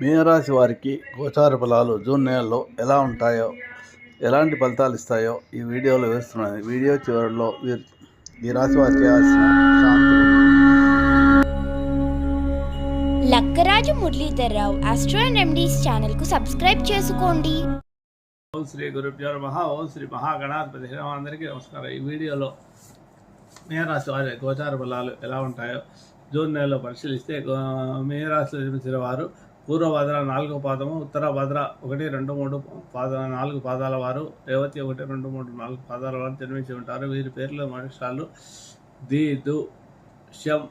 మీనరాశి వారికి గోచార ఫలాలు జూన్ నెలలో ఎలా ఉంటాయో ఎలాంటి ఫలితాలు ఇస్తాయో ఈ వీడియోలో వేస్తున్నాను వీడియో చివరిలో వీరు ఈ రాశి వారు చేయాల్సిన శాంతి. Lakkaraju Muralidharrao astro and remedies ఛానల్కు సబ్స్క్రైబ్ చేసుకోండి. ఓం శ్రీ గురుభ్యో నమ. ఓం శ్రీ మహాగణాధిపతి నమః. అందరికీ నమస్కారం. ఈ వీడియోలో మీనరాశి వారి గోచార ఫలాలు ఎలా ఉంటాయో జూన్ నెలలో పరిశీలిస్తే మీనరాశిలో జన్మించిన వారు పూర్వభద్ర నాలుగో పాదము ఉత్తర భద్ర ఒకటి రెండు మూడు పాద నాలుగు పాదాల వారు రేవతి ఒకటి రెండు మూడు నాలుగు పాదాల వారు జన్మించి ఉంటారు. వీరి పేర్లు మనుషాలు ది దు షం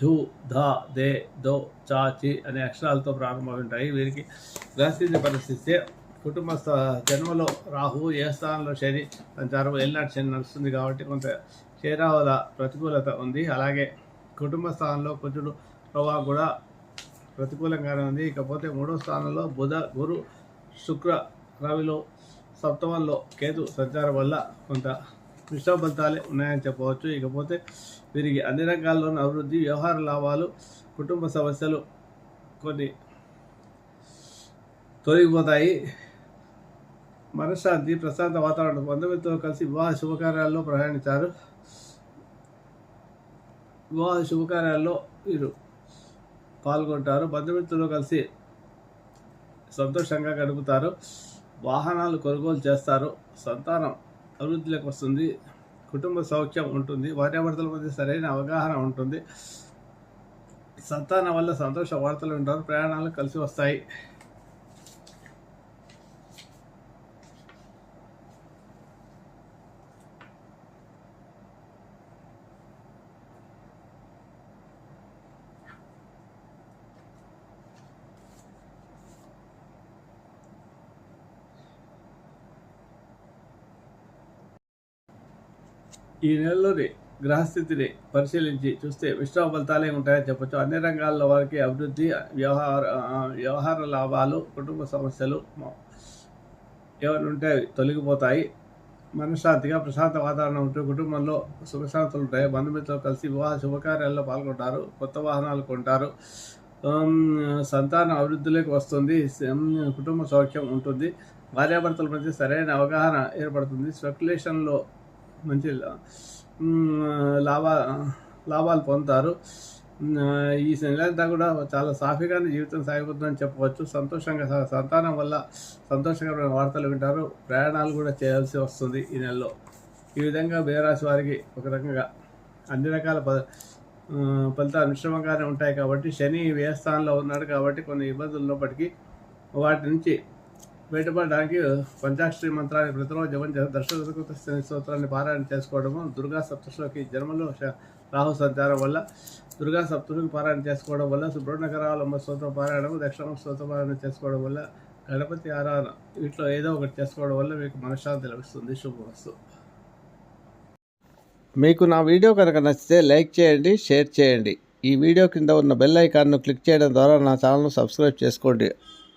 ఝు ధ దే దో చా చి అనే అక్షరాలతో ప్రారంభమై వీరికి గ్రహస్థితిని పరిస్థితి కుటుంబ జన్మలో రాహు ఏ స్థానంలో శని సంచారం ఎల్నాటి శని నడుస్తుంది కాబట్టి కొంత శరీరాల ప్రతికూలత ఉంది. అలాగే కుటుంబ స్థానంలో కుజుడు ప్రభావం కూడా ప్రతికూలంగానే ఉంది. ఇకపోతే మూడో స్థానంలో బుధ గురు శుక్ర రవిలో సప్తమంలో కేతు సంచారం వల్ల కొంత మిశ్రమ ఫలితాలే ఉన్నాయని చెప్పవచ్చు. ఇకపోతే వీరికి అన్ని రంగాల్లోనూ అభివృద్ధి వ్యవహార లాభాలు కుటుంబ సమస్యలు కొన్ని తొలగిపోతాయి. మనశ్శాంతి ప్రశాంత వాతావరణం బంధుమిత్రులతో కలిసి వివాహ శుభకార్యాల్లో ప్రయాణించారు. వివాహ శుభకార్యాల్లో వీరు పాల్గొంటారు. బంధుమిత్రులు కలిసి సంతోషంగా గడుపుతారు. వాహనాలు కొనుగోలు చేస్తారు. సంతానం అభివృద్ధిలోకి వస్తుంది. కుటుంబ సౌఖ్యం ఉంటుంది. భార్యాభర్తల మధ్య సరైన అవగాహన ఉంటుంది. సంతానం వల్ల సంతోష వార్తలు ఉంటారు ప్రయాణాలు కలిసి వస్తాయి. ఈ నెలలోని గ్రహస్థితిని పరిశీలించి చూస్తే మిశ్రమ ఫలితాలే ఉంటాయని చెప్పొచ్చు. అన్ని రంగాల్లో వారికి అభివృద్ధి వ్యవహార వ్యవహార లాభాలు కుటుంబ సమస్యలు మ- ఏమైనా ఉంటే తొలగిపోతాయి. మనశ్శాంతిగా ప్రశాంత వాతావరణం ఉంటూ కుటుంబంలో సుఖశాంతులు ఉంటాయి. బంధుమిత్రులు కలిసి వివాహ శుభకార్యాల్లో పాల్గొంటారు కొత్త వాహనాలు కొంటారు. సంతాన అభివృద్ధిలోకి వస్తుంది. కుటుంబ సౌఖ్యం ఉంటుంది. భార్యాభర్తల మధ్య సరైన అవగాహన ఏర్పడుతుంది. స్పెక్యులేషన్లో మంచి లాభా లాభాలు పొందుతారు. ఈ నెలంతా కూడా చాలా సాఫీగానే జీవితం సాగిపోతుందని చెప్పవచ్చు. సంతోషంగా సంతానం వల్ల సంతోషకరమైన వార్తలు వింటారు. ప్రయాణాలు కూడా చేయాల్సి వస్తుంది ఈ నెలలో. ఈ విధంగా బేరాశి వారికి ఒక రకంగా అన్ని రకాల ప ఫలితాలు మిశ్రమంగానే ఉంటాయి కాబట్టి శని వ్యయస్థానంలో ఉన్నాడు కాబట్టి కొన్ని ఇబ్బందులు ఉన్నప్పటికీ వాటి నుంచి బయటపడడానికి పంచాక్షరి మంత్రాన్ని ప్రతిరోజు జపం చేసి దర్శకృత స్తోత్రాన్ని పారాయణ చేసుకోవడము దుర్గా సప్తశ్లోకి జన్మలో రాహు సంచారం వల్ల దుర్గా సప్తశిలోకి పారాయణ చేసుకోవడం వల్ల సుబ్రహ్మణ్యకరావలమ్మ స్తోత్రం పారాయణము దక్షిణ స్తోత్ర పారాయణ చేసుకోవడం వల్ల గణపతి ఆరాధన వీటిలో ఏదో ఒకటి చేసుకోవడం వల్ల మీకు మనశ్శాంతి లభిస్తుంది. శుభవస్తు మీకు నా వీడియో కనుక నచ్చితే లైక్ చేయండి షేర్ చేయండి. ఈ వీడియో కింద ఉన్న బెల్ ఐకాన్ను క్లిక్ చేయడం ద్వారా నా ఛానల్ను సబ్స్క్రైబ్ చేసుకోండి.